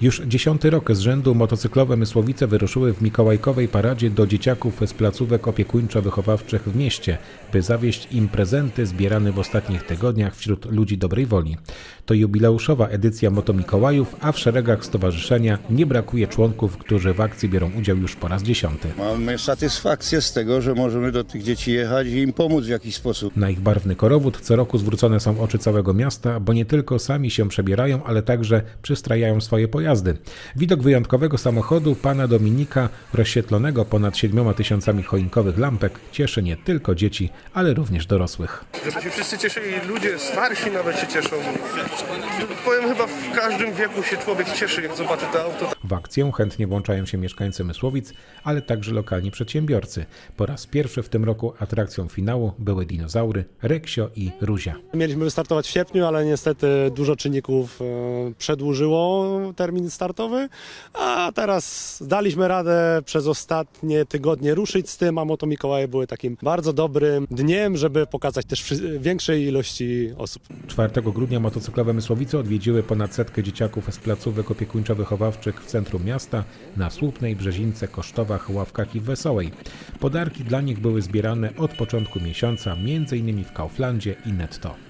Już dziesiąty rok z rzędu motocyklowe Mysłowice wyruszyły w mikołajkowej paradzie do dzieciaków z placówek opiekuńczo-wychowawczych w mieście, by zawieść im prezenty zbierane w ostatnich tygodniach wśród ludzi dobrej woli. To jubileuszowa edycja Moto Mikołajów, a w szeregach stowarzyszenia nie brakuje członków, którzy w akcji biorą udział już po raz dziesiąty. Mamy satysfakcję z tego, że możemy do tych dzieci jechać i im pomóc w jakiś sposób. Na ich barwny korowód co roku zwrócone są oczy całego miasta, bo nie tylko sami się przebierają, ale także przystrajają swoje pojazdy. Widok wyjątkowego samochodu pana Dominika, rozświetlonego ponad 7 tysiącami choinkowych lampek, cieszy nie tylko dzieci, ale również dorosłych. Żeby się wszyscy cieszyli, ludzie starsi nawet się cieszą. Powiem chyba w każdym wieku się człowiek cieszy, jak zobaczy to auto. W akcję chętnie włączają się mieszkańcy Mysłowic, ale także lokalni przedsiębiorcy. Po raz pierwszy w tym roku atrakcją finału były dinozaury Reksio i Ruzia. Mieliśmy wystartować w sierpniu, ale niestety dużo czynników e, przedłużyło termin startowy, a teraz daliśmy radę przez ostatnie tygodnie ruszyć z tym, a Moto Mikołaje były takim bardzo dobrym dniem, żeby pokazać też większej ilości osób. 4 grudnia motocyklowe Mysłowice odwiedziły ponad setkę dzieciaków z placówek opiekuńczo-wychowawczych w centrum miasta, na Słupnej, Brzezince, Kosztowach, Ławkach i Wesołej. Podarki dla nich były zbierane od początku miesiąca, m.in. w Kauflandzie i Netto.